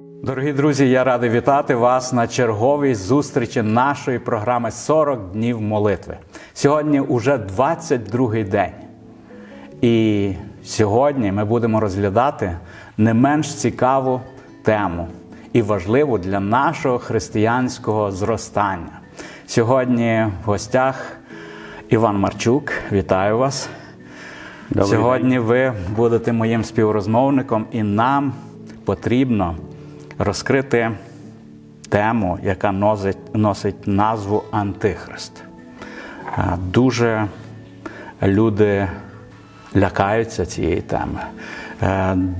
Дорогі друзі, я радий вітати вас на черговій зустрічі нашої програми 40 днів молитви. Сьогодні уже 22-й день. І сьогодні ми будемо розглядати не менш цікаву тему і важливу для нашого християнського зростання. Сьогодні в гостях Іван Марчук. Вітаю вас. Добрий Сьогодні ви будете моїм співрозмовником, і нам потрібно розкрити тему, яка носить, носить назву Антихрист. Дуже люди лякаються цієї теми.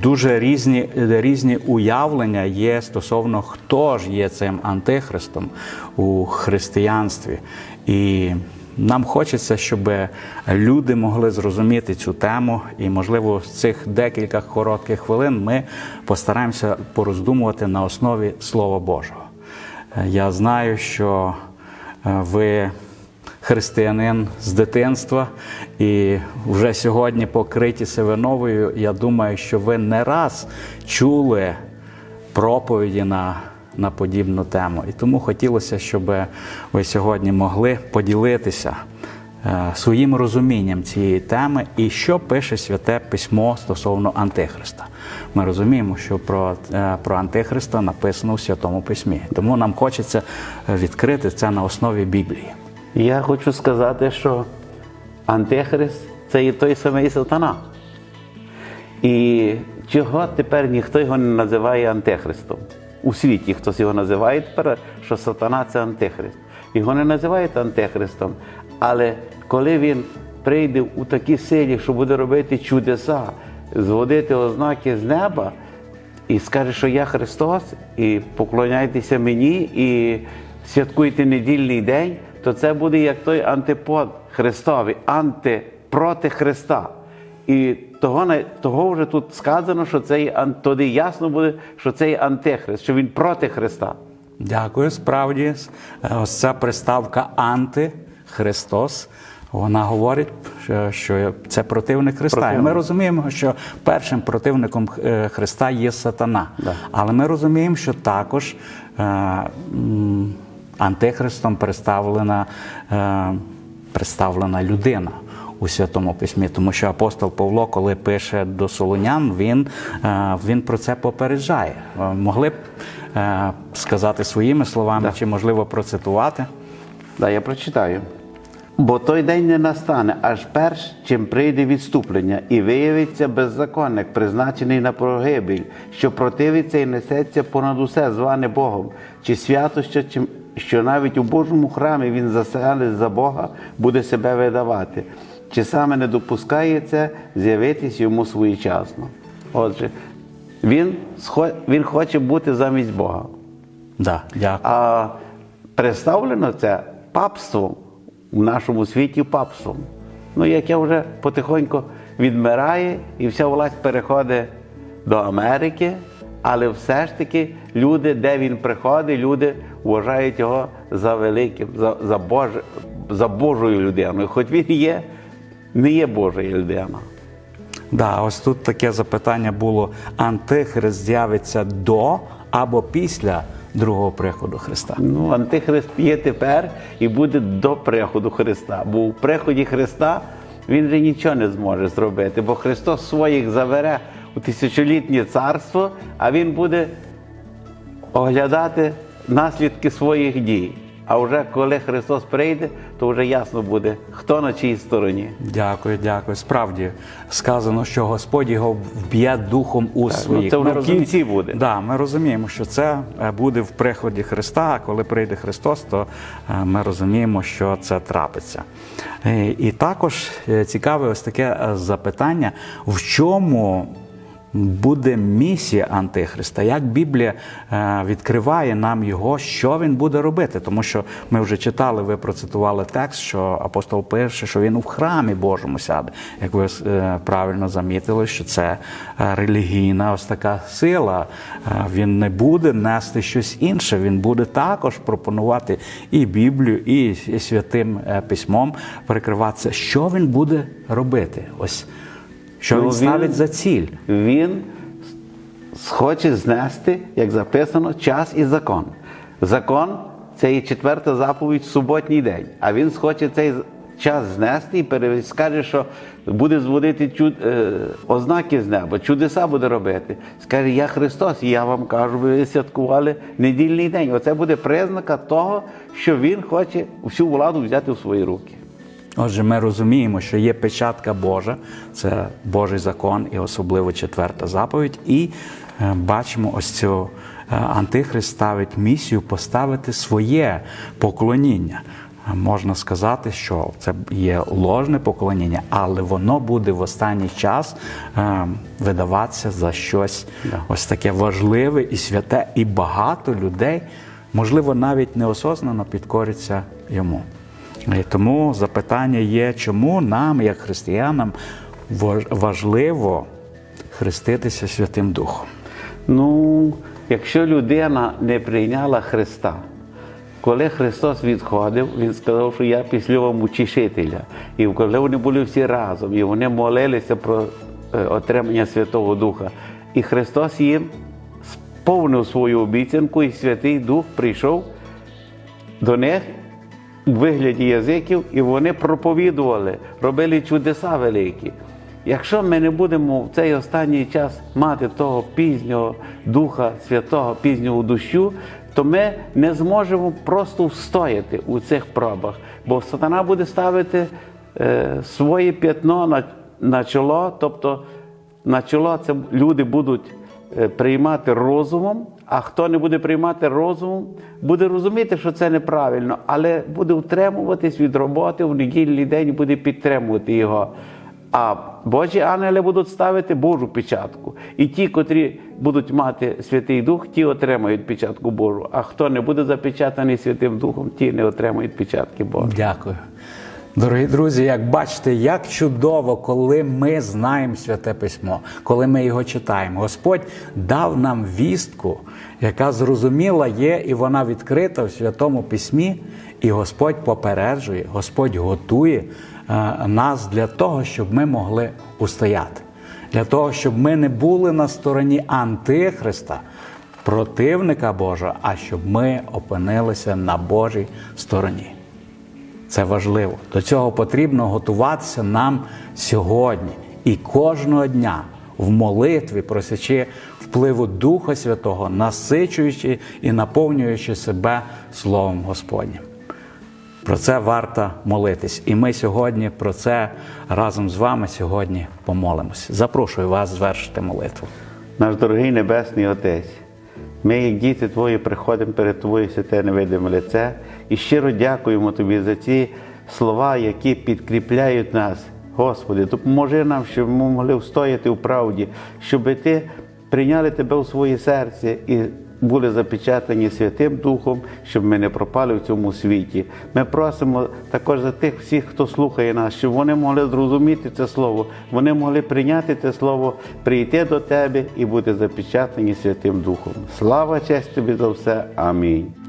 Дуже різні, різні уявлення є стосовно хто ж є цим антихристом у християнстві. І нам хочеться, щоб люди могли зрозуміти цю тему, і, можливо, з цих декілька коротких хвилин ми постараємося пороздумувати на основі Слова Божого. Я знаю, що е, ви християнин з дитинства і вже сьогодні покриті сивиновою. Я думаю, що ви не раз чули проповіді на, на подібну тему. І тому хотілося, щоб ви сьогодні могли поділитися е, своїм розумінням цієї теми і що пише святе письмо стосовно Антихриста. Ми розуміємо, що про, е, про Антихриста написано в Святому Письмі. Тому нам хочеться відкрити це на основі Біблії. Я хочу сказати, що Антихрист це і той самий сатана. І чого тепер ніхто його не називає Антихристом? У світі хтось його називає тепер, що сатана це Антихрист. Його не називають Антихристом. Але коли він прийде у такій силі, що буде робити чудеса, зводити ознаки з неба, і скаже, що я Христос, і поклоняйтеся мені, і святкуйте недільний день, то це буде як той антипод Христовий, анти проти Христа. І того, того вже тут сказано, що це є тоді ясно буде, що це є антихрист, що він проти Христа. Дякую. Справді, е, ось ця приставка антихристос. Вона говорить, що- що це противник Христа. І ми розуміємо, що першим противником е, Христа є сатана. Да. Але ми розуміємо, що також е, антихристом представлена, е, представлена людина. У Святому Письмі, тому що апостол Павло, коли пише до Солонян, він, е, він про це попереджає. Е, Могли б е, сказати своїми словами, Да. чи можливо процитувати? Да, я прочитаю. Бо той день не настане, аж перш чим прийде відступлення, і виявиться беззаконник, призначений на прогибель, що противиться і несеться понад усе, зване Богом, чи святоща, чи що навіть у Божому храмі він заселить за Бога, буде себе видавати, чи саме не допускає це з'явитись йому своєчасно. Отже, він, схо- він хоче бути замість Бога. Да, дякую. А представлено це папством в нашому світі папством. Ну, яке вже потихоньку відмирає, і вся власть переходить до Америки, але все ж таки люди, де він приходить, люди вважають його за великим, за, за, Бож, за Божою людиною. Хоч він є, не є Божою людиною. Да, ось тут таке запитання було: антихрист з'явиться до або після другого приходу Христа. Ну, Антихрист є тепер і буде до приходу Христа. Бо у приході Христа він вже нічого не зможе зробити, бо Христос своїх забере у тисячолітнє царство, а він буде оглядати наслідки своїх дій. А вже коли Христос прийде, то вже ясно буде, хто на чиїй стороні. Дякую, дякую. Справді сказано, що Господь його вб'є духом у ну, своїх. це вже в кінці буде. Да, ми розуміємо, що це е, буде в приході Христа. А коли прийде Христос, то е, ми розуміємо, що це трапиться. Е, І також цікаве ось таке запитання: в чому буде місія Антихриста, як Біблія е, відкриває нам його, що він буде робити. Тому що ми вже читали, ви процитували текст, що апостол пише, що він у храмі Божому сяде. Як ви е, правильно замітили, що це е, релігійна ось така сила. Він не буде нести щось інше, він буде також пропонувати і Біблію, і святим письмом перекриватися. Що він буде робити? Ось що Ну, він він- ставить за ціль. Він схоче знести, як записано, час і закон. Закон це і четверта заповідь в суботній день, а він схоче цей час знести і скаже, що буде зводити чуд, е, ознаки з неба, чудеса буде робити. Скаже, я Христос, і я вам кажу, ви святкували недільний день. Оце буде признака того, що Він хоче всю владу взяти в свої руки. Отже, ми розуміємо, що є печатка Божа, це Божий закон і особливо четверта заповідь. І е, бачимо ось цю е, антихрист ставить місію поставити своє поклоніння. Е, Можна сказати, що це є ложне поклоніння, але воно буде в останній час видаватися за щось ось таке важливе і святе, і багато людей, можливо, навіть неосознано підкоряться йому. І тому запитання є, чому нам, як християнам, важливо хреститися Святим Духом. Ну, якщо людина не прийняла Христа, коли Христос відходив, Він сказав, що я післю вам учителя. І коли вони були всі разом, і вони молилися про е, отримання Святого Духа, і Христос їм сповнив свою обіцянку, і Святий Дух прийшов до них у вигляді язиків, і вони проповідували, робили чудеса великі. Якщо ми не будемо в цей останній час мати того пізнього Духа Святого, пізнього дощу, то ми не зможемо просто встояти у цих пробах, бо сатана буде ставити е, своє п'ятно на, на чоло, тобто на чоло це люди будуть приймати розумом, а хто не буде приймати розумом, буде розуміти, що це неправильно, але буде утримуватись від роботи в недільний день буде підтримувати його. А Божі ангели будуть ставити Божу печатку. І ті, котрі будуть мати Святий Дух, ті отримають печатку Божу. А хто не буде запечатаний Святим Духом, ті не отримають печатки Божої. Дякую. Дорогі друзі, як бачите, як чудово, коли ми знаємо Святе Письмо, коли ми його читаємо. Господь дав нам вістку, яка зрозуміла є, і вона відкрита в Святому Письмі. І Господь попереджує, Господь готує е, нас для того, щоб ми могли устояти, для того, щоб ми не були на стороні Антихриста, противника Божого, а щоб ми опинилися на Божій стороні. Це важливо. До цього потрібно готуватися нам сьогодні і кожного дня в молитві, просячи впливу Духа Святого, насичуючи і наповнюючи себе Словом Господнім. Про це варто молитись. І ми сьогодні про це разом з вами сьогодні помолимося. Запрошую вас звершити молитву. Наш дорогий Небесний Отець, ми, як діти Твої, приходимо перед Твоє святе невидиме лице і щиро дякуємо Тобі за ці слова, які підкріпляють нас. Господи, допоможи нам, щоб ми могли встояти у правді, щоб Ти прийняли Тебе у своє серце і були запечатані Святим Духом, щоб ми не пропали в цьому світі. Ми просимо також за тих всіх, хто слухає нас, щоб вони могли зрозуміти це слово, вони могли прийняти це слово, прийти до Тебе і бути запечатані Святим Духом. Слава честь тобі за все. Амінь.